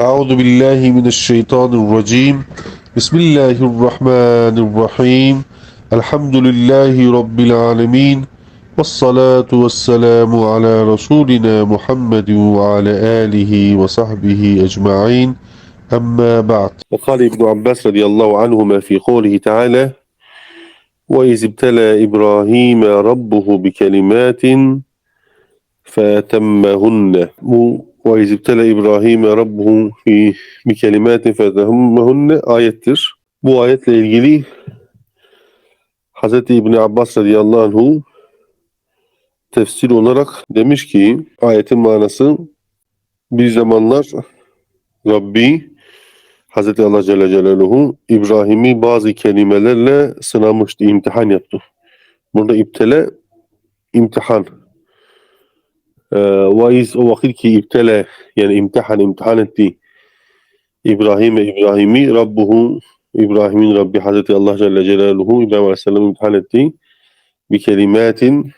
أعوذ بالله من الشيطان الرجيم. بسم الله الرحمن الرحيم. الحمد لله رب العالمين والصلاة والسلام على رسولنا محمد وعلى آله وصحبه أجمعين. أما بعد. وقال ابن عباس رضي الله عنهما في قوله تعالى وإذ ابتلى إبراهيم ربه بكلمات فأتمهن. وإذ ابتلى İbrahim Rabbuhu fi bi kelimatin fetehemmehunne ayettir. Bu ayetle ilgili Hz. İbni Abbas radıyallahu anhu tefsir olarak demiş ki ayetin manası bir zamanlar Rabbi Hz. Allah Celle Celaluhu İbrahim'i bazı kelimelerle sınamıştı, imtihan yaptı. Burada iptele imtihan. ki iptele yani imtihan imtihan etti İbrahim ve İbrahim'i Rabbuhu İbrahim'in Rabbi Hazreti Allah Celle Celaluhu İbrahim Aleyhisselam imtihan etti bir kelimetin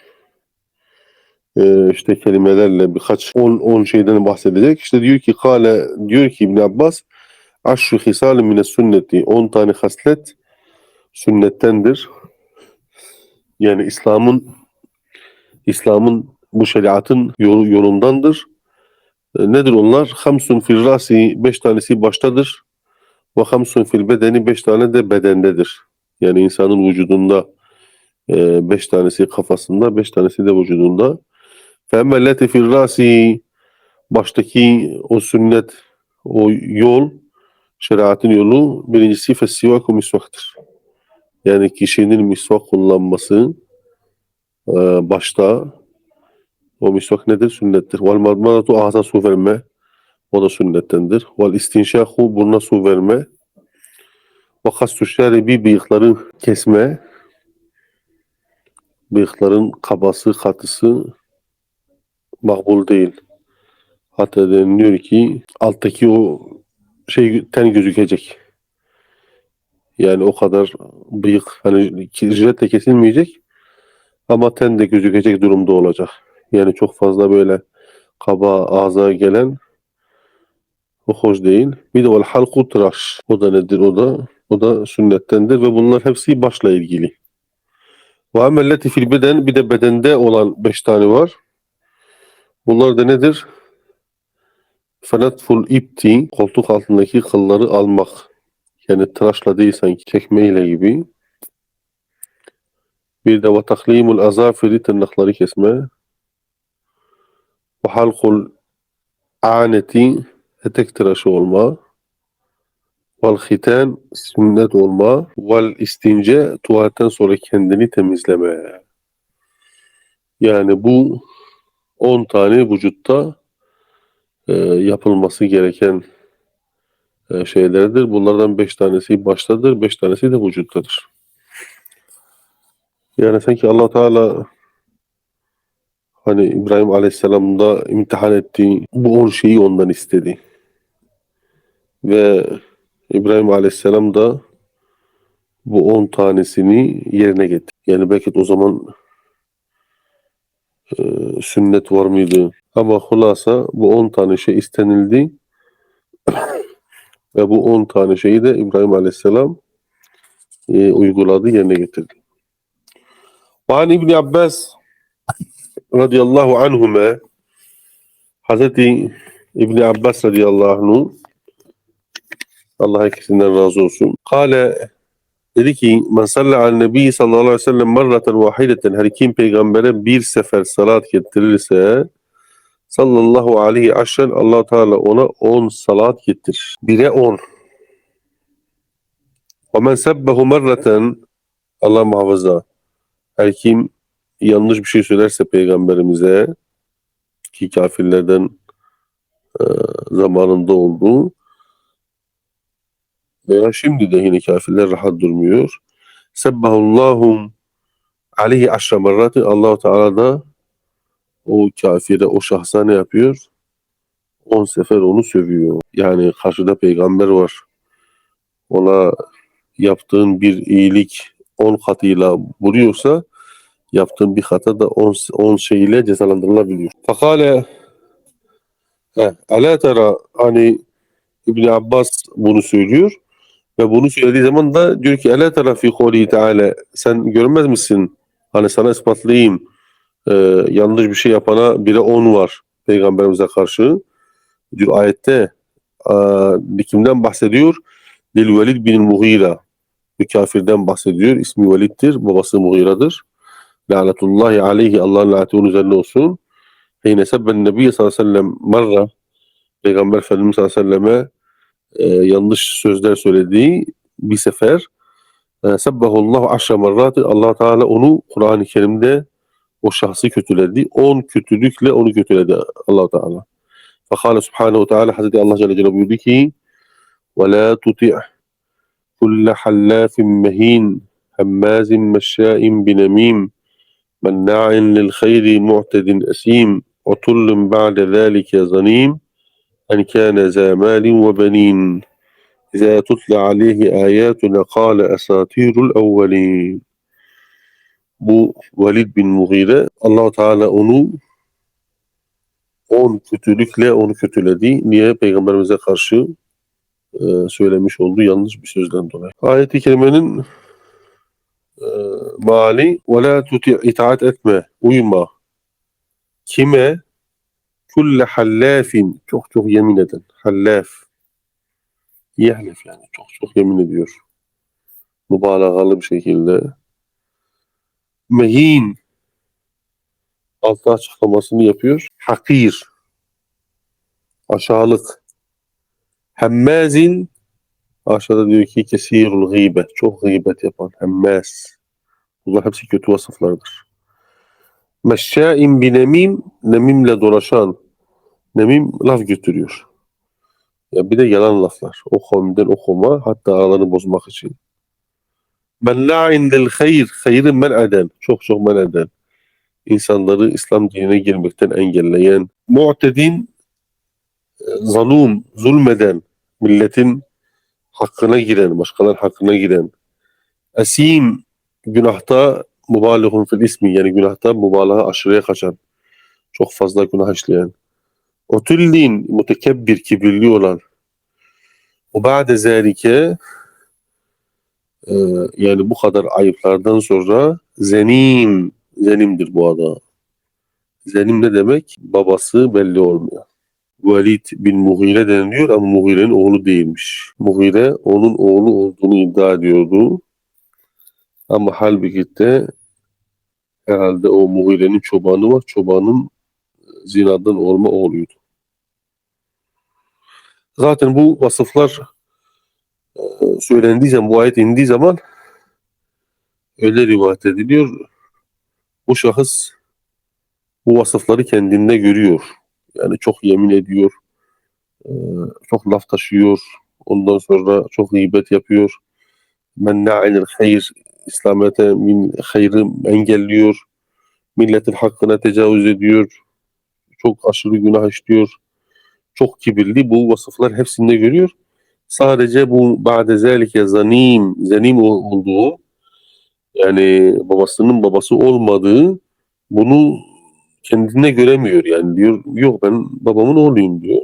e, işte kelimelerle birkaç on, on şeyden bahsedecek. İşte diyor ki kale diyor ki İbn Abbas aşru hisal mine sünneti 10 tane haslet sünnettendir. Yani İslam'ın İslam'ın bu şeriatın yolu, yolundandır. E, nedir onlar? Hamsun fil rasi beş tanesi baştadır. Ve hamsun fil bedeni beş tane de bedendedir. Yani insanın vücudunda e, beş tanesi kafasında, beş tanesi de vücudunda. Femmelleti fil rasi baştaki o sünnet, o yol, şeriatın yolu birincisi fessivaku misvaktır. Yani kişinin misvak kullanması e, başta o misvak nedir? Sünnettir. Vel madmadatu ağza su verme. O da sünnettendir. Vel istinşahu buruna su verme. Ve kassu şeribi bıyıkları kesme. Bıyıkların kabası, katısı makbul değil. Hatta deniliyor ki alttaki o şey ten gözükecek. Yani o kadar bıyık hani ücretle kesilmeyecek ama ten de gözükecek durumda olacak. Yani çok fazla böyle kaba ağza gelen o hoş değil. Bir de vel halku tıraş. O da nedir o da? O da sünnettendir ve bunlar hepsi başla ilgili. Ve amelleti fil beden bir de bedende olan beş tane var. Bunlar da nedir? Fenatful ipti koltuk altındaki kılları almak. Yani tıraşla değil sanki çekmeyle gibi. Bir de ve taklimul azafiri tırnakları kesme. Aneti etek tıraşı olma. Vel hitan sünnet olma. Vel istince tuvaletten sonra kendini temizleme. Yani bu 10 tane vücutta e, yapılması gereken e, şeylerdir. Bunlardan 5 tanesi baştadır, 5 tanesi de vücuttadır. Yani sanki allah Teala Hani İbrahim Aleyhisselam da imtihan ettiği bu on şeyi ondan istedi. Ve İbrahim Aleyhisselam da bu on tanesini yerine getirdi. Yani belki o zaman e, sünnet var mıydı? Ama hulasa bu on tane şey istenildi. Ve bu on tane şeyi de İbrahim Aleyhisselam e, uyguladı, yerine getirdi. Ve İbni Abbas radıyallahu anhuma Hazreti İbni Abbas radıyallahu anh'un Allah ikisinden razı olsun. Kale dedi ki men salli al nebi sallallahu aleyhi ve sellem marraten vahideten her kim peygambere bir sefer salat getirirse sallallahu aleyhi aşren allah Teala ona on salat getir. Bire on. Ve men sebbehu marraten Allah muhafaza. Her kim yanlış bir şey söylerse peygamberimize ki kafirlerden e, zamanında oldu veya şimdi de yine kafirler rahat durmuyor. Sebbahullahu aleyhi aşra merrati allah Teala da o kafire, o şahsa ne yapıyor? 10 sefer onu sövüyor. Yani karşıda peygamber var. Ona yaptığın bir iyilik 10 katıyla vuruyorsa yaptığın bir hata da 10 10 şey ile cezalandırılabiliyor. Fakale Ala tera hani İbni Abbas bunu söylüyor. Ve bunu söylediği zaman da diyor ki Ela tera fi kavlihi teala sen görmez misin? Hani sana ispatlayayım. Ee, yanlış bir şey yapana bire on var peygamberimize karşı. Diyor ayette aa, kimden bahsediyor? Lil Velid bin Mughira. Bir kafirden bahsediyor. İsmi Velid'dir. Babası Mughira'dır. Lanetullahi aleyhi Allah'ın laneti onun üzerine olsun. Heyne sebben Nebi sallallahu aleyhi ve sellem marra Peygamber Efendimiz sallallahu aleyhi ve selleme e, yanlış sözler söylediği bir sefer e, sebbahullahu aşra marratı allah Teala onu Kur'an-ı Kerim'de o şahsı kötüledi. On kötülükle onu kötüledi allah Teala. Fakale subhanehu teala Hazreti Allah Celle Celaluhu buyurdu ki وَلَا تُطِعْ كُلَّ حَلَّافٍ مَهِينٍ هَمَّازٍ مَشَّاءٍ بِنَمِيمٍ مَنَّاعٍ لِلْخَيْرِ مُعْتَدٍ أَسِيمٍ عُتُلٍ بَعْدَ ذَلِكَ زَنِيمٍ أن كان ذا مال وبنين إذا تتلى عليه آياتنا قال أساطير الأولين bu Velid bin Mughire allah Teala onu on kötülükle onu kötüledi. Niye? Peygamberimize karşı e, söylemiş olduğu yanlış bir sözden dolayı. Ayet-i Kerime'nin ee, mali ve la itaat etme, uyma. Kime? Kulle hallafin. Çok çok yemin eden. Hallaf. Yehlef yani. Çok çok yemin ediyor. Mübalağalı bir şekilde. Mehin. Altta açıklamasını yapıyor. Hakir. Aşağılık. Hemmezin aşağıda diyor ki kesirul gıybet. Çok gıybet yapan. Hemmaz. Bunlar hepsi kötü vasıflardır. Meşşâin binemim nemimle dolaşan. Nemim laf götürüyor. Ya bir de yalan laflar. O kavimden okuma hatta aralarını bozmak için. Men la'indel hayr. Hayrı men eden. Çok çok men eden. İnsanları İslam dinine girmekten engelleyen. Mu'tedin zalum, zulmeden. Milletin hakkına giren, başkalarının hakkına giren. Esim günahta mübalağun fil ismi yani günahta mübalağa aşırıya kaçan. Çok fazla günah işleyen. Otullin mütekebbir kibirli olan. O ba'de zalike e, yani bu kadar ayıplardan sonra zenim zenimdir bu adam. Zenim ne demek? Babası belli olmuyor. Velid bin Mughire deniliyor ama Mughire'nin oğlu değilmiş. Mughire onun oğlu olduğunu iddia ediyordu. Ama halbuki de herhalde o Mughire'nin çobanı var. Çobanın zinadan olma oğluydu. Zaten bu vasıflar e, söylendiği zaman, bu ayet indiği zaman öyle rivayet ediliyor. Bu şahıs bu vasıfları kendinde görüyor. Yani çok yemin ediyor, e, çok laf taşıyor, ondan sonra çok gıybet yapıyor. Menna'inil hayır, İslamiyet'e min hayrı engelliyor, milletin hakkına tecavüz ediyor, çok aşırı günah işliyor, çok kibirli bu vasıflar hepsinde görüyor. Sadece bu ba'de zelike zanim, zenim olduğu yani babasının babası olmadığı bunu kendine göremiyor yani diyor yok ben babamın oğluyum diyor.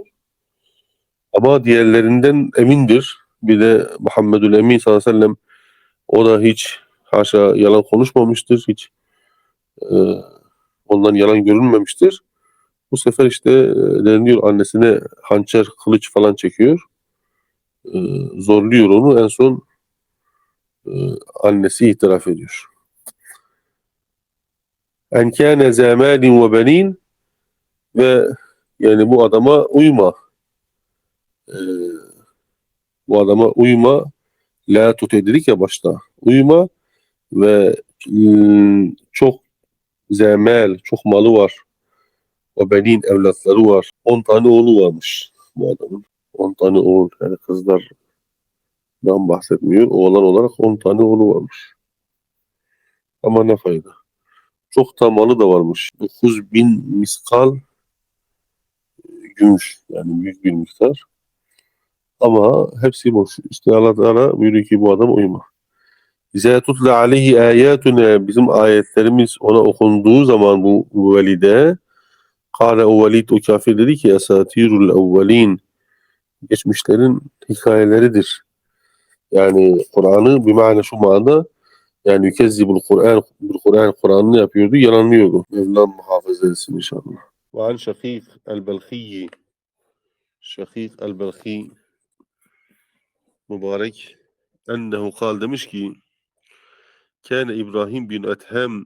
Ama diğerlerinden emindir. Bir de Muhammedül Emin sallallahu aleyhi ve sellem o da hiç haşa yalan konuşmamıştır. Hiç e, ondan yalan görünmemiştir. Bu sefer işte e, deniliyor annesine hançer, kılıç falan çekiyor. E, zorluyor onu. En son e, annesi itiraf ediyor. En kâne zâmâlin ve benin ve yani bu adama uyma. E, bu adama uyma. La tut dedik ya başta. Uyma ve ım, çok zemel, çok malı var. O benin evlatları var. 10 tane oğlu varmış bu adamın. 10 tane oğul yani kızlardan bahsetmiyor. Oğlan olarak 10 tane oğlu varmış. Ama ne fayda. Çok da malı da varmış. 9 bin miskal gümüş. Yani büyük bir miktar. Ama hepsi boş. İşte Allah Teala buyuruyor ki bu adam uyma. İzâ tutla aleyhi âyâtuna bizim ayetlerimiz ona okunduğu zaman bu, bu velide Kale o velid o kafir dedi ki esatirul evvelin geçmişlerin hikayeleridir. Yani Kur'an'ı bir mana şu mana yani yükezzibul Kur'an Kur'an Kur'an'ı yapıyordu, yalanlıyordu. Mevlam muhafaza etsin inşallah. Ve an Şakik el-Belhiyi Şakik el-Belhi mübarek. Ennehu kal demiş ki kâne İbrahim bin Ethem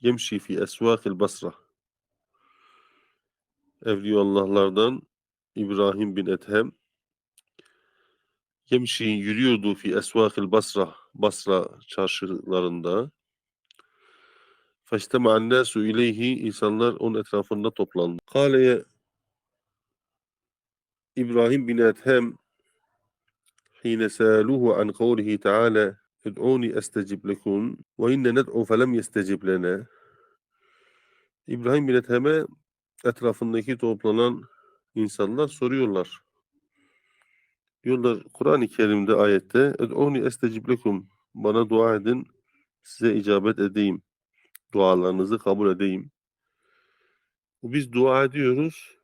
yemşi fi esvâkil Basra. Evliyallahlardan İbrahim bin Ethem yemşi yürüyordu fi esvâkil Basra Basra çarşılarında Feşteme annâsü ileyhi insanlar onun etrafında toplandı. Kaleye İbrahim bin Ethem hine sâluhu an kavlihi teâlâ Ed'ûni estecib lekum ve inne ned'u felem yestecib lene İbrahim bin Ethem'e etrafındaki toplanan insanlar soruyorlar. Diyorlar Kur'an-ı Kerim'de ayette Ed'uni estecib bana dua edin size icabet edeyim. Dualarınızı kabul edeyim. Biz dua ediyoruz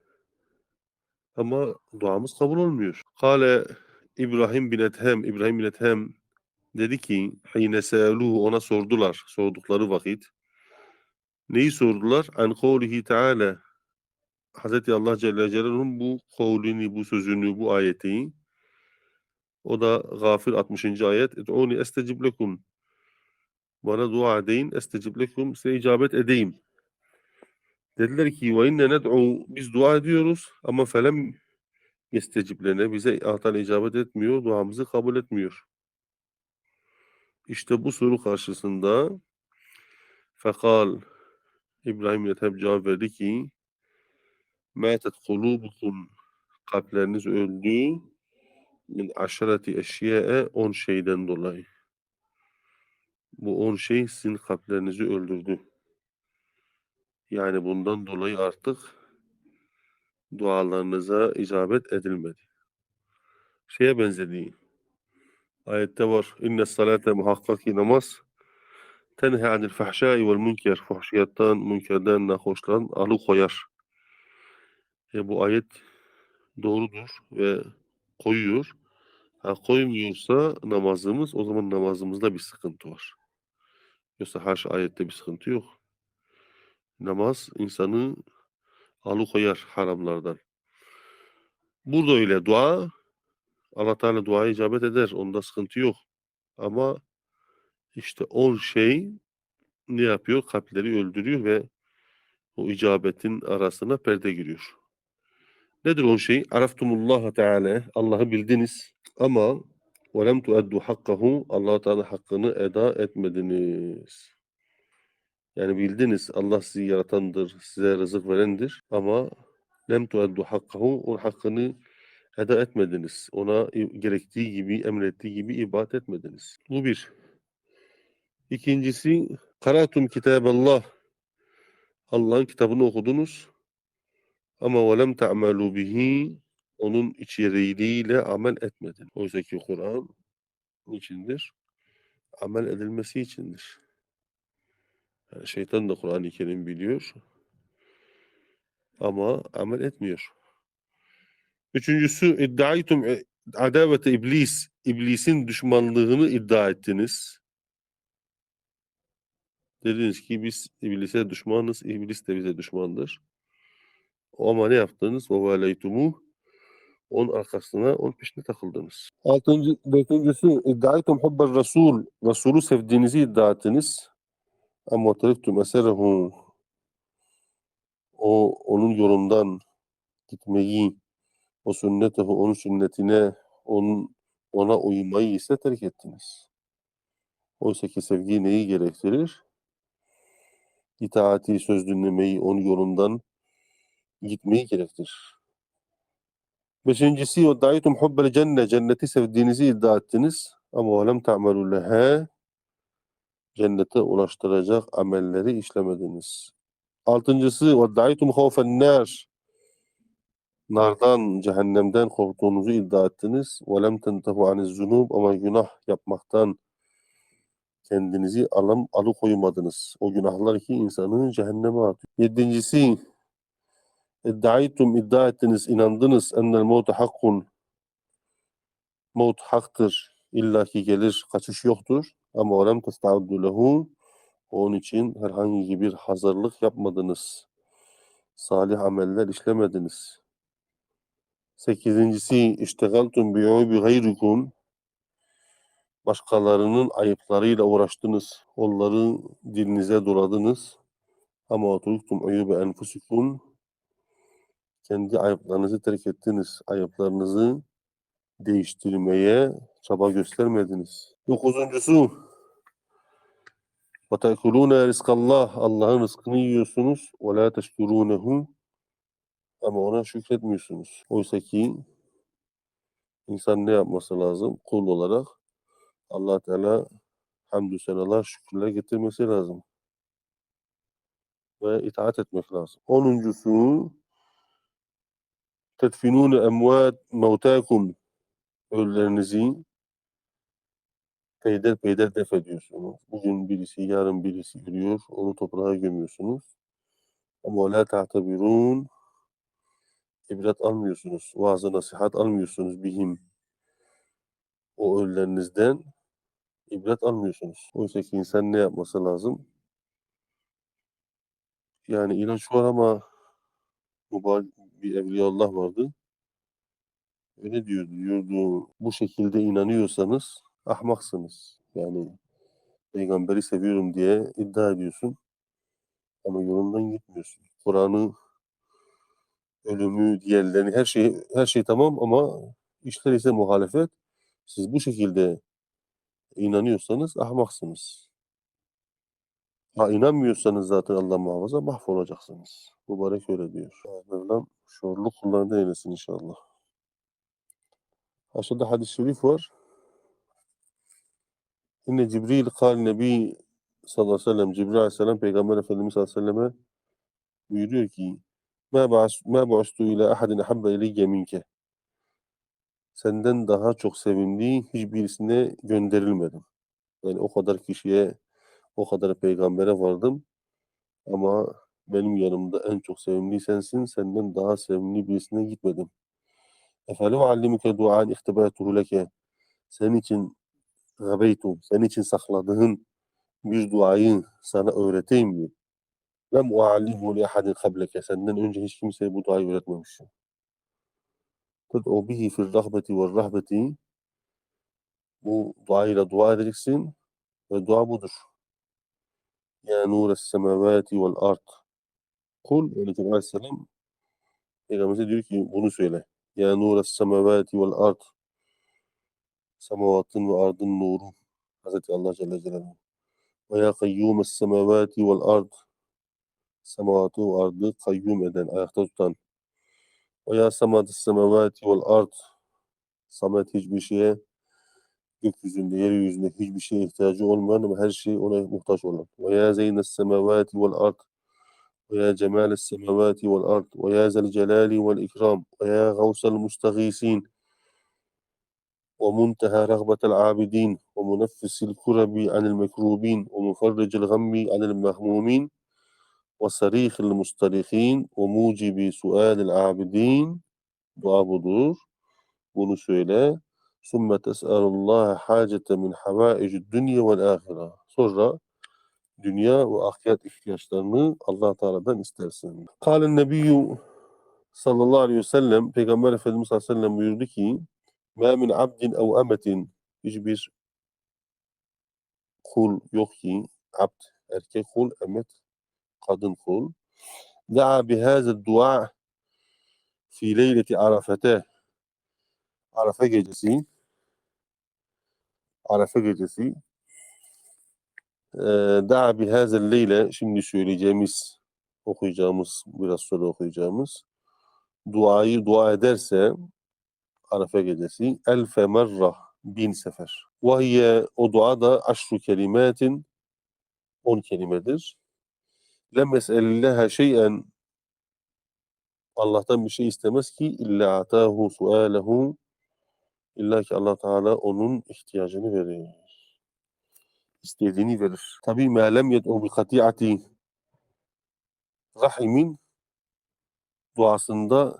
ama duamız kabul olmuyor. Kale İbrahim bin Ethem, İbrahim bin Ethem dedi ki Hine se'aluhu ona sordular. Sordukları vakit. Neyi sordular? An kavlihi teala Hazreti Allah Celle Celaluhu'nun bu kavlini, bu sözünü, bu ayeti o da Gafir 60. ayet. Ed'uni estecib lekum. Bana dua edin. Estecib lekum. Size icabet edeyim. Dediler ki ve inne ned'u biz dua ediyoruz ama felem yestecib lene bize atan icabet etmiyor. Duamızı kabul etmiyor. İşte bu soru karşısında fekal İbrahim Yeteb cevap verdi ki Mâtet kulubukum kalpleriniz öldü min aşareti eşya'e on şeyden dolayı. Bu on şey sizin kalplerinizi öldürdü. Yani bundan dolayı artık dualarınıza icabet edilmedi. Şeye benzediği. Ayette var. İnne salate muhakkak ki namaz tenhe anil fahşai vel münker. Fuhşiyattan, münkerden, nahoştan alıkoyar. E bu ayet doğrudur ve koyuyor. Ha koymuyorsa namazımız o zaman namazımızda bir sıkıntı var. Yoksa her şey ayette bir sıkıntı yok. Namaz insanı alıkoyar haramlardan. Burada öyle dua Allah Teala duaya icabet eder. Onda sıkıntı yok. Ama işte on şey ne yapıyor? Kalpleri öldürüyor ve o icabetin arasına perde giriyor. Nedir on şey? Araftumullah Teala Allah'ı bildiniz ama lem tuaddu hakkahu Allah Teala hakkını eda etmediniz. Yani bildiniz Allah sizi yaratandır, size rızık verendir ama lem tuaddu hakkahu o hakkını eda etmediniz. Ona gerektiği gibi, emrettiği gibi ibadet etmediniz. Bu bir. İkincisi, karatum kitaballah. Allah'ın kitabını okudunuz. Ama ve lem ta'malu onun içeriğiyle amel etmedin. Oysa ki Kur'an içindir? Amel edilmesi içindir. Yani şeytan da Kur'an-ı Kerim biliyor. Ama amel etmiyor. Üçüncüsü iddiaytum e, adavete iblis. İblisin düşmanlığını iddia ettiniz. Dediniz ki biz iblise düşmanız, iblis de bize düşmandır. Ama ne yaptınız? O veleytumu onun arkasına, onun peşine takıldınız. Altıncı, dördüncüsü iddiaytum hubber rasul. Resulü sevdiğinizi iddia ettiniz. Ama teriktum eserehu. O onun yolundan gitmeyi, o sünnetehu, onun sünnetine, onun, ona uymayı ise terk ettiniz. Oysa ki sevgi neyi gerektirir? İtaati, söz dinlemeyi, onun yolundan gitmeyi gerektirir. Beşincisi dayitum hubbel cenne. Cenneti sevdiğinizi iddia ettiniz. Ama lem ta'melu leha. Cennete ulaştıracak amelleri işlemediniz. Altıncısı dayitum havfen nar. Nardan, cehennemden korktuğunuzu iddia ettiniz. Lem tentehu aniz zunub. Ama günah yapmaktan kendinizi alam, alıkoymadınız. O günahlar ki insanı cehenneme atıyor. Yedincisi iddiaytum iddia ettiniz, inandınız ennel mevte hakkun Maut haktır. İlla ki gelir. Kaçış yoktur. Ama olem testa'uddu lehu. Onun için herhangi bir hazırlık yapmadınız. Salih ameller işlemediniz. Sekizincisi iştegaltum bi'ubi gayrikum. Başkalarının ayıplarıyla uğraştınız. Onları dilinize doladınız. Ama oturuktum uyubi enfusikum Kendi ayıplarınızı terk ettiniz. Ayıplarınızı değiştirmeye çaba göstermediniz. Dokuzuncusu وَتَأْكُلُونَ رِزْقَ اللّٰهِ Allah'ın rızkını yiyorsunuz. وَلَا تَشْكُرُونَهُ Ama ona şükretmiyorsunuz. Oysa ki insan ne yapması lazım? Kul olarak allah Teala hamdü senalar, şükürler getirmesi lazım. Ve itaat etmek lazım. Onuncusu tedfinûne emvâd mevtâkum ölülerinizi peyder peyder def ediyorsunuz. Bugün birisi, yarın birisi ölüyor. Onu toprağa gömüyorsunuz. Ama la ta'tabirûn ibret almıyorsunuz. Vaazı nasihat almıyorsunuz bihim. O ölülerinizden ibret almıyorsunuz. Oysa ki insan ne yapması lazım? Yani ilaç var ama mübal bir evliyaullah vardı. Öyle diyordu. Diyordu bu şekilde inanıyorsanız ahmaksınız. Yani peygamberi seviyorum diye iddia ediyorsun. Ama yolundan gitmiyorsun. Kur'an'ı, ölümü, diğerlerini her şey her şey tamam ama işler ise muhalefet. Siz bu şekilde inanıyorsanız ahmaksınız. Ha inanmıyorsanız zaten Allah muhafaza mahvolacaksınız. Mübarek öyle diyor. Mevlam şuurlu kullarından eylesin inşallah. Aşağıda hadis-i şerif var. Yine Cibril kal Nebi sallallahu aleyhi ve sellem Cibril aleyhisselam Peygamber Efendimiz sallallahu aleyhi ve selleme buyuruyor ki ma ba'astu ila ahadin habba ileyye minke. Senden daha çok sevindiği hiçbirisine gönderilmedim. Yani o kadar kişiye, o kadar peygambere vardım. Ama benim yanımda en çok sevimli sensin. Senden daha sevimli birisine gitmedim. Efele allimike duan ihtibatuhu leke. Senin için gabeytum, senin için sakladığın bir duayı sana öğreteyim mi? Lem uallimhu li ahadin kableke. Senden önce hiç kimseye bu duayı öğretmemişim. Ted'u bihi fil rahbeti ve rahbeti. Bu duayla dua edeceksin ve dua budur. Ya nures semavati vel ard. Kul Cebrail aleyhisselam Peygamberimize diyor ki bunu söyle. Ya nures semavati vel ard. Semavatın ve ardın nuru. Hazreti Allah Celle Celaluhu. Ve ya kayyumes semavati vel ard. Semavatı ve ardı kayyum eden, ayakta tutan. Ve ya sematis semavati vel ard. Samet hiçbir şeye gökyüzünde, yeryüzünde hiçbir şeye ihtiyacı olmayan ama her şey ona muhtaç olan. Ve ya zeynes semavati vel ard. Ve ya cemales semavati vel ard. Ve ya zel celali vel ikram. Ve ya gavsel mustagisin. ومنتهى رغبة العابدين ومنفس الكرب عن المكروبين ومفرج الغم عن المهمومين وصريخ المسترخين وموجب سؤال العابدين dua budur. Bunu söyle. ثُمَّ تَسْأَلُ اللّٰهَ حَاجَةً مِنْ حَوَائِجِ الدُّنْيَا وَالْآخِرَةِ Sonra dünya ve ahiret ihtiyaçlarını allah Teala'dan istersin. Kâlen nebiyyü sallallahu aleyhi ve sellem Peygamber Efendimiz sallallahu aleyhi ve sellem buyurdu ki مَا مِنْ عَبْدٍ اَوْ اَمَةٍ Hiçbir kul yok ki abd, erkek kul, emet, kadın kul. دَعَا بِهَذَا الدُّعَاء fi leyleti arafete Arafa gecesi Arafa gecesi eee da'a bihazel leyle şimdi söyleyeceğimiz okuyacağımız biraz sonra okuyacağımız duayı dua ederse Arafa gecesi elfe merra bin sefer. Ve hiye o dua da aşru kelimetin on kelimedir. Lem es'elillaha şey'en Allah'tan bir şey istemez ki illa atahu sualehu illa ki Allah Teala onun ihtiyacını verir. İstediğini verir. Tabi ma lem yed'u bi kati'ati rahimin duasında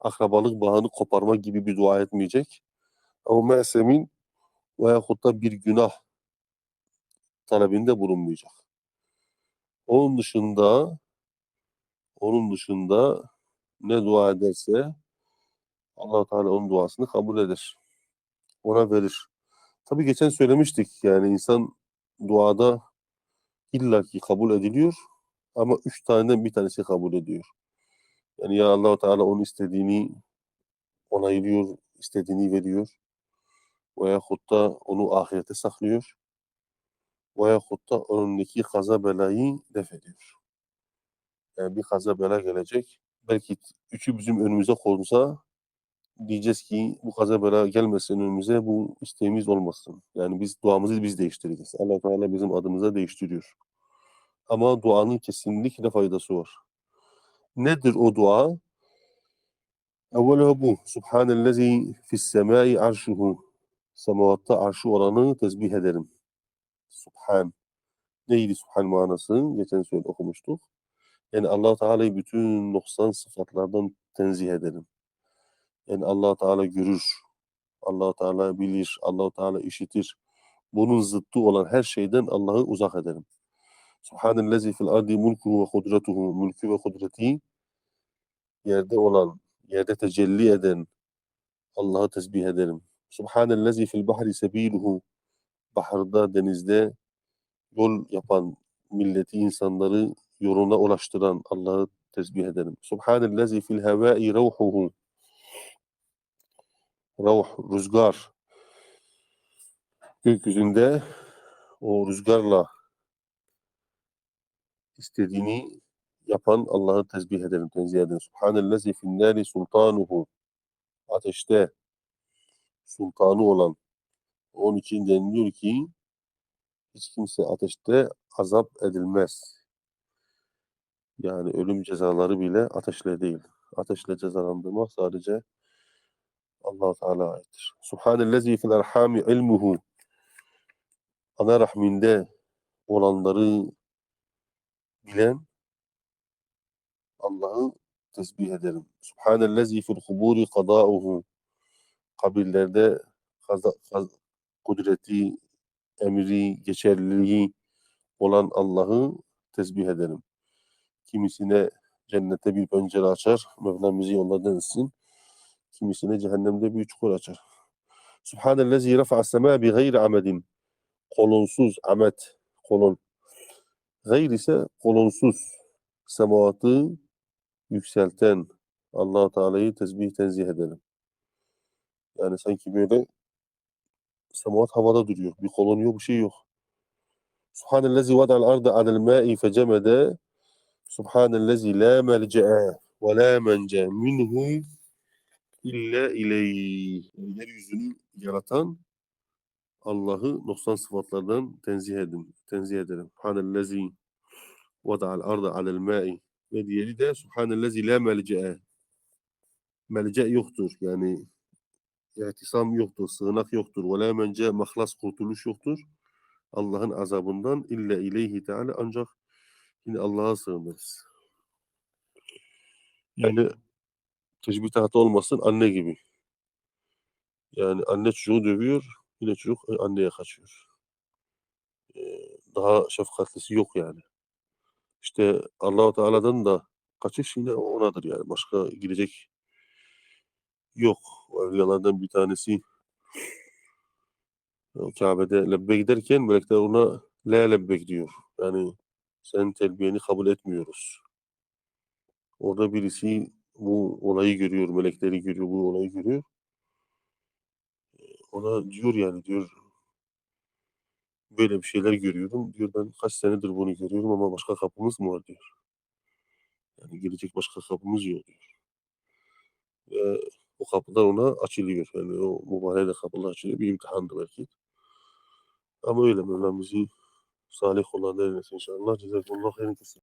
akrabalık bağını koparma gibi bir dua etmeyecek. Ama mesemin veyahut da bir günah talebinde bulunmayacak. Onun dışında onun dışında ne dua ederse allah Teala onun duasını kabul eder. Ona verir. Tabi geçen söylemiştik yani insan duada illaki kabul ediliyor ama üç taneden bir tanesi kabul ediyor. Yani ya allah Teala onun istediğini onaylıyor, istediğini veriyor. Veyahut da onu ahirete saklıyor. Veyahut da önündeki kaza belayı def ediyor. Yani bir kaza bela gelecek. Belki üçü bizim önümüze konsa diyeceğiz ki bu kaza bela gelmesin önümüze bu isteğimiz olmasın. Yani biz duamızı biz değiştireceğiz. Allah Teala bizim adımıza değiştiriyor. Ama duanın kesinlikle faydası var. Nedir o dua? Evveluhu bu. Subhanellezi fis semai arşuhu. Semavatta arşı olanı tesbih ederim. Subhan. Neydi subhan manası? Geçen söyle okumuştuk. Yani allah Teala'yı bütün noksan sıfatlardan tenzih ederim. Yani allah Teala görür. allah Teala bilir. allah Teala işitir. Bunun zıttı olan her şeyden Allah'ı uzak ederim. Subhanellezi fil ardi mulkuhu ve kudretuhu. Mülkü ve kudreti yerde olan, yerde tecelli eden Allah'ı tesbih ederim. Subhanellezi fil bahri sebiluhu. Baharda, denizde yol yapan milleti, insanları yoluna ulaştıran Allah'ı tesbih ederim. Subhanellezi fil hevai ruhuhu. Ruh, rüzgar. Gökyüzünde o rüzgarla istediğini yapan Allah'ı tesbih ederim, tenzih ederim. Subhanellezi fin nari sultanuhu. Ateşte sultanı olan. Onun için deniliyor ki hiç kimse ateşte azap edilmez. Yani ölüm cezaları bile ateşle değil. Ateşle cezalandırmak sadece allah Teala aittir. Subhanellezi fil erhami ilmuhu. Ana rahminde olanları bilen Allah'ı tesbih ederim. Subhanellezi fil kuburi kadauhu. Kabirlerde kaza, kaz, kudreti, emri, geçerliliği olan Allah'ı tesbih ederim. Kimisine cennete bir pencere açar. Mevlam bizi onlardan etsin. Kimisine cehennemde bir çukur açar. Subhanellezi rafa'a sema bi gayri amedin. Kolunsuz amet, kolon. Gayr ise kolunsuz. Semavatı yükselten allah Teala'yı tesbih tenzih edelim. Yani sanki böyle semavat havada duruyor. Bir kolon yok, bir şey yok. Subhanellezi vada'al arda alel ma'i fecemede Subhanellezi la melce'e ve la mence minhu illa ileyh. Yani Yeryüzünü yaratan Allah'ı noksan sıfatlardan tenzih edin. Tenzih ederim. Subhanellezi vada'al arda alel ma'i ve diğeri de Subhanellezi la melce'e. Melce yoktur. Yani ihtisam yoktur, sığınak yoktur. Ve la mence mahlas kurtuluş yoktur. Allah'ın azabından illa ileyhi teala ancak yine Allah'a sığınırız. Yani teşbih tahtı olmasın anne gibi. Yani anne çocuğu dövüyor, yine çocuk anneye kaçıyor. Daha şefkatlisi yok yani. İşte Allahu Teala'dan da kaçış yine onadır yani. Başka gidecek yok. Evliyalardan bir tanesi Kabe'de lebbe giderken melekler ona la lebbek diyor. Yani sen telbiyeni kabul etmiyoruz. Orada birisi bu olayı görüyor, melekleri görüyor, bu olayı görüyor. Ona diyor yani diyor böyle bir şeyler görüyorum. Diyor ben kaç senedir bunu görüyorum ama başka kapımız mı var diyor. Yani girecek başka kapımız yok diyor. Ve o kapılar ona açılıyor. Yani o mübarek kapılar açılıyor. Bir imtihandı belki. Ama öyle Mevlam bizi salih kullardan eylesin inşallah. Cezakumullah hayırlı